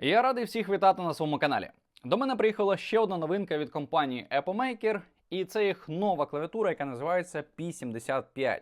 Я радий всіх вітати на своєму каналі. До мене приїхала ще одна новинка від компанії Apple Maker, і це їх нова клавіатура, яка називається P75.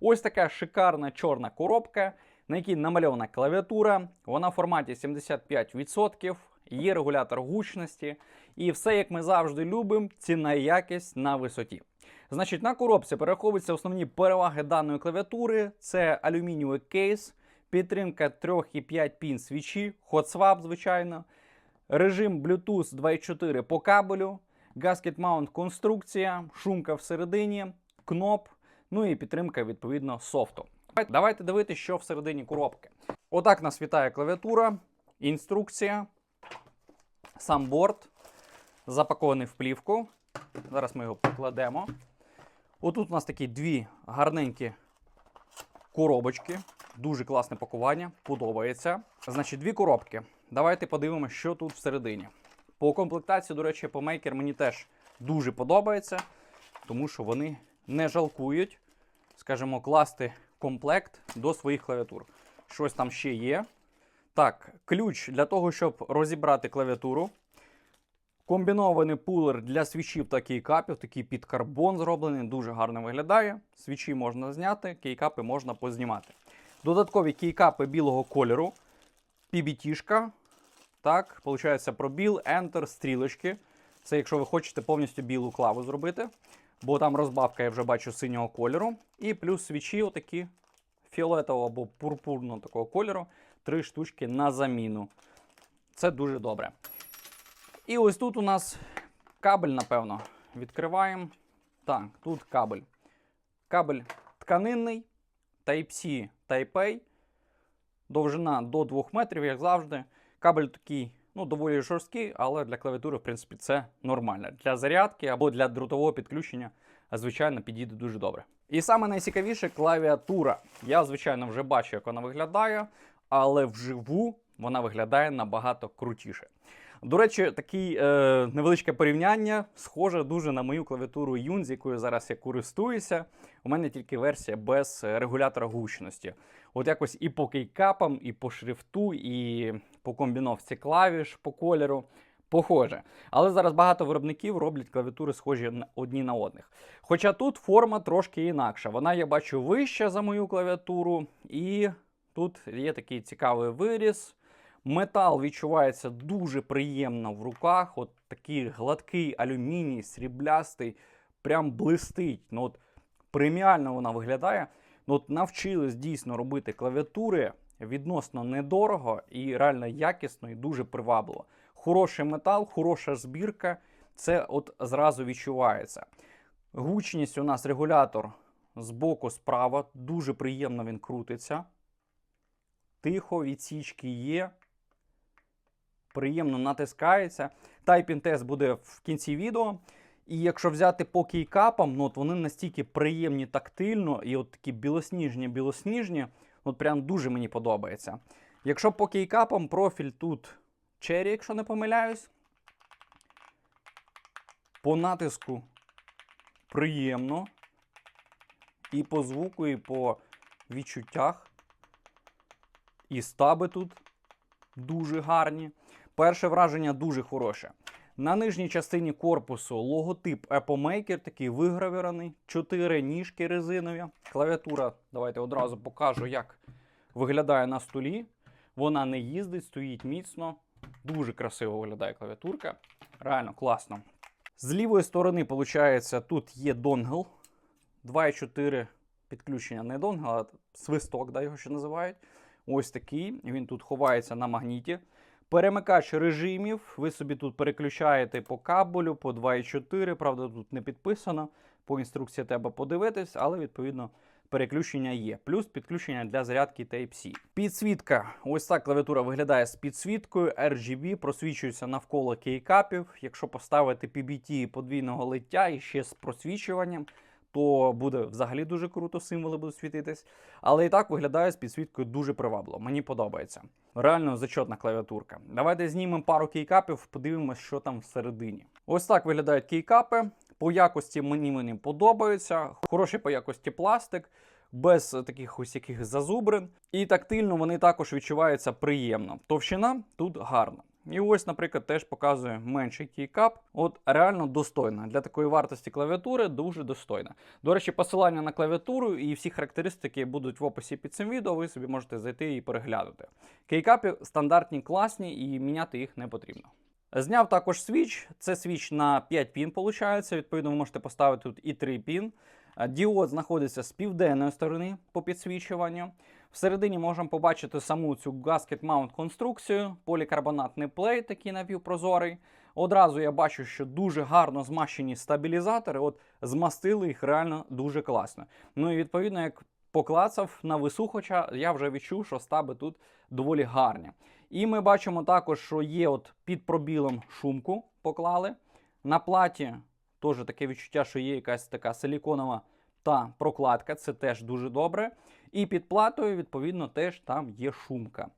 Ось така шикарна чорна коробка, на якій намальована клавіатура. Вона в форматі 75%, є регулятор гучності, і все, як ми завжди любимо, ціна і якість на висоті. Значить, на коробці перераховуються основні переваги даної клавіатури: це алюмінієвий кейс, підтримка 3,5 пін свічі, Swap, звичайно, режим Bluetooth 2.4 по кабелю, Gasket Mount конструкція, шумка всередині, кноп, ну і підтримка відповідно софту. Давайте дивитися, що всередині коробки. Отак нас вітає клавіатура, інструкція, сам борт, запакований в плівку. Зараз ми його покладемо. Отут у нас такі дві гарненькі коробочки. Дуже класне пакування, подобається. Значить, дві коробки. Давайте подивимося, що тут всередині. По комплектації, до речі, по Maker мені теж дуже подобається, тому що вони не жалкують, скажімо, класти комплект до своїх клавіатур. Щось там ще є. Так, ключ для того, щоб розібрати клавіатуру. Комбінований пулер для свічів та кейкапів, такий під карбон зроблений, дуже гарно виглядає. Свічі можна зняти, кейкапи можна познімати. Додаткові кейкапи білого кольору, PBT-шка. Так, виходить пробіл, Enter, стрілочки. Це якщо ви хочете повністю білу клаву зробити, бо там розбавка, я вже бачу синього кольору. І плюс свічі отакі фіолетового або пурпурного такого кольору. Три штучки на заміну. Це дуже добре. І ось тут у нас кабель, напевно. Відкриваємо. Так, тут кабель. Кабель тканинний, Type-C, Type-A. Довжина до 2 метрів, як завжди. Кабель такий, ну, доволі жорсткий, але для клавіатури, в принципі, це нормально. Для зарядки або для дротового підключення, звичайно, підійде дуже добре. І саме найцікавіше клавіатура. Я, звичайно, вже бачу, як вона виглядає, але вживу вона виглядає набагато крутіше. До речі, таке е, невеличке порівняння схоже дуже на мою клавіатуру Yun, якою зараз я користуюся. У мене тільки версія без е, регулятора гучності. От якось і по кейкапам, і по шрифту, і по комбіновці клавіш, по кольору. Похоже. Але зараз багато виробників роблять клавіатури схожі одні на одних. Хоча тут форма трошки інакша. Вона, я бачу, вища за мою клавіатуру, і тут є такий цікавий виріз. Метал відчувається дуже приємно в руках. От такий гладкий алюміній, сріблястий, прям блистить. Ну, от преміально вона виглядає. Ну, от навчились дійсно робити клавіатури відносно недорого і реально якісно і дуже привабливо. Хороший метал, хороша збірка. Це от зразу відчувається. Гучність у нас регулятор з боку справа. Дуже приємно він крутиться. Тихо, відсічки є. Приємно натискається. Тайпінг тест буде в кінці відео. І якщо взяти по кейкапам, ну от вони настільки приємні тактильно і от такі білосніжні, білосніжні, от прям дуже мені подобається. Якщо по кейкапам профіль тут Cherry, якщо не помиляюсь. По натиску приємно. І по звуку, і по відчуттях. І стаби тут дуже гарні. Перше враження дуже хороше. На нижній частині корпусу логотип Apple Maker, такий вигравіраний, чотири ніжки резинові. Клавіатура, давайте одразу покажу, як виглядає на столі. Вона не їздить, стоїть міцно. Дуже красиво виглядає клавіатурка. Реально класно. З лівої сторони, виходить, тут є донгл. 2,4 підключення не донгл, а свисток, да, його ще називають. Ось такий. Він тут ховається на магніті. Перемикач режимів. Ви собі тут переключаєте по кабелю, по 2,4. Правда, тут не підписано. По інструкції треба подивитись, але відповідно переключення є. Плюс підключення для зарядки Type-C. Підсвітка. Ось так клавіатура виглядає з підсвіткою. RGB просвічується навколо кейкапів. Якщо поставити PBT подвійного лиття і ще з просвічуванням, то буде взагалі дуже круто, символи будуть світитись. Але і так виглядає з підсвіткою дуже привабливо. Мені подобається. Реально зачетна клавіатурка. Давайте знімемо пару кейкапів, подивимося, що там всередині. Ось так виглядають кейкапи. По якості мені вони подобаються. Хороший по якості пластик. без таких ось яких зазубрин. І тактильно вони також відчуваються приємно. Товщина тут гарна. І ось, наприклад, теж показує менший кейкап. От реально достойна. Для такої вартості клавіатури дуже достойна. До речі, посилання на клавіатуру і всі характеристики будуть в описі під цим відео. Ви собі можете зайти і переглянути. Кейкапи стандартні, класні, і міняти їх не потрібно. Зняв також свіч. Це свіч на 5 пін, виходить. Відповідно, ви можете поставити тут і 3 пін. Діод знаходиться з південної сторони по підсвічуванню. Всередині можемо побачити саму цю gasket mount конструкцію, полікарбонатний плейт, такий напівпрозорий. Одразу я бачу, що дуже гарно змащені стабілізатори. От змастили їх реально дуже класно. Ну і відповідно, як поклацав на висухоча, я вже відчув, що стаби тут доволі гарні. І ми бачимо також, що є от під пробілом шумку поклали. На платі теж таке відчуття, що є якась така силіконова та прокладка, це теж дуже добре. І під платою, відповідно, теж там є шумка.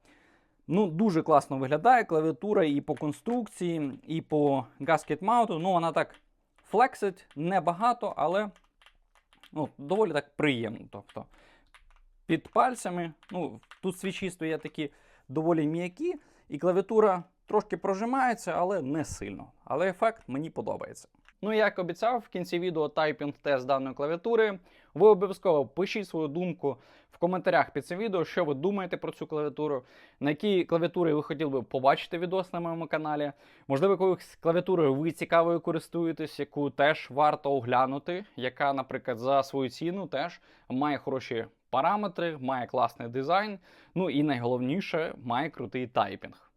Ну, дуже класно виглядає клавіатура і по конструкції, і по gasket маунту. Ну, вона так флексить небагато, але ну, доволі так приємно. Тобто під пальцями, ну, тут свічі стоять такі доволі м'які, і клавіатура трошки прожимається, але не сильно. Але ефект мені подобається. Ну, як обіцяв, в кінці відео тайпінг тест даної клавіатури. Ви обов'язково пишіть свою думку в коментарях під цим відео, що ви думаєте про цю клавіатуру, на якій клавіатурі ви хотіли би побачити відос на моєму каналі. Можливо, якоюсь клавіатурою ви цікавою користуєтесь, яку теж варто оглянути, яка, наприклад, за свою ціну теж має хороші параметри, має класний дизайн. Ну і найголовніше, має крутий тайпінг.